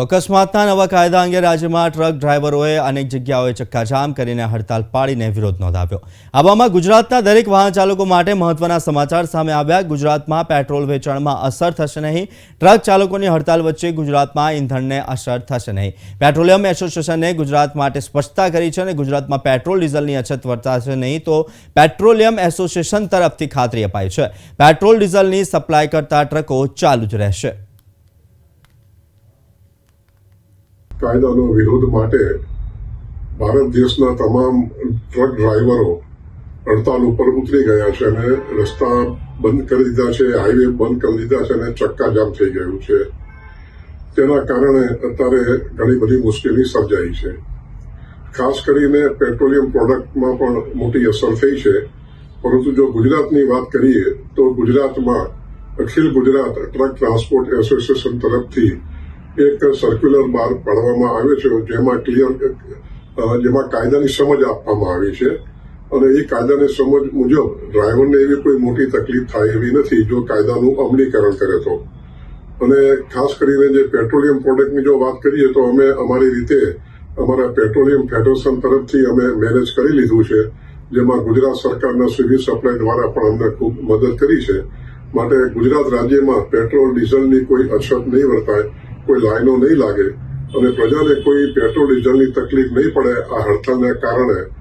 તો અકસ્માતના નવા કાયદા અંગે રાજ્યમાં ટ્રક ડ્રાઈવરોએ અનેક જગ્યાઓએ ચક્કાજામ કરીને હડતાલ પાડીને વિરોધ નોંધાવ્યો. આવામાં ગુજરાતના દરેક વાહન ચાલકો માટે મહત્વના સમાચાર સામે આવ્યા. ગુજરાતમાં પેટ્રોલ વેચાણમાં અસર થશે નહીં. ટ્રક ચાલકોની હડતાલ વચ્ચે ગુજરાતમાં ઇંધણને અસર થશે નહીં. પેટ્રોલિયમ એસોસિએશને ગુજરાત માટે સ્પષ્ટતા કરી છે અને ગુજરાતમાં પેટ્રોલ, ડીઝલની અછત વર્તાશે નહીં તો પેટ્રોલિયમ એસોસિએશન તરફથી ખાતરી અપાઈ છે. પેટ્રોલ, ડીઝલની સપ્લાય કરતા ટ્રકો ચાલુ જ રહેશે. કાયદાનો વિરોધ માટે ભારત દેશના તમામ ટ્રક ડ્રાઈવરો હડતાલ ઉપર ઉતરી ગયા છે અને રસ્તા બંધ કરી દીધા છે, હાઈવે બંધ કરી દીધા છે અને ચક્કાજામ થઈ ગયું છે. તેના કારણે અત્યારે ઘણી બધી મુશ્કેલી સર્જાઈ છે. ખાસ કરીને પેટ્રોલિયમ પ્રોડક્ટમાં પણ મોટી અસર થઈ છે. પરંતુ જો ગુજરાતની વાત કરીએ તો ગુજરાતમાં Akhil Gujarat truck transport association તરફથી એક સર્ક્યુલર બહાર પાડવામાં આવ્યો છે, જેમાં ક્લિયર જેમાં કાયદાની સમજ આપવામાં આવી છે. અને એ કાયદાની સમજ મુજબ ડ્રાઈવરને એવી કોઈ મોટી તકલીફ થાય એવી નથી, જો કાયદાનું અમલીકરણ કરે તો. અને ખાસ કરીને જે પેટ્રોલિયમ પ્રોડક્ટની જો વાત કરીએ તો અમે અમારી રીતે અમારા પેટ્રોલિયમ ફેડરેશન તરફથી અમે મેનેજ કરી લીધું છે, જેમાં ગુજરાત સરકારના સિવિલ સપ્લાય દ્વારા પણ અમને ખૂબ મદદ કરી છે. માટે ગુજરાત રાજ્યમાં પેટ્રોલ ડીઝલની કોઈ અછત નહીં વર્તાય. કોઈ લાઈનો નહીં લાગે. અને પ્રજાને કોઈ પેટ્રોલ ડીઝલની તકલીફ નહીં પડે આ હડતાલના કારણે.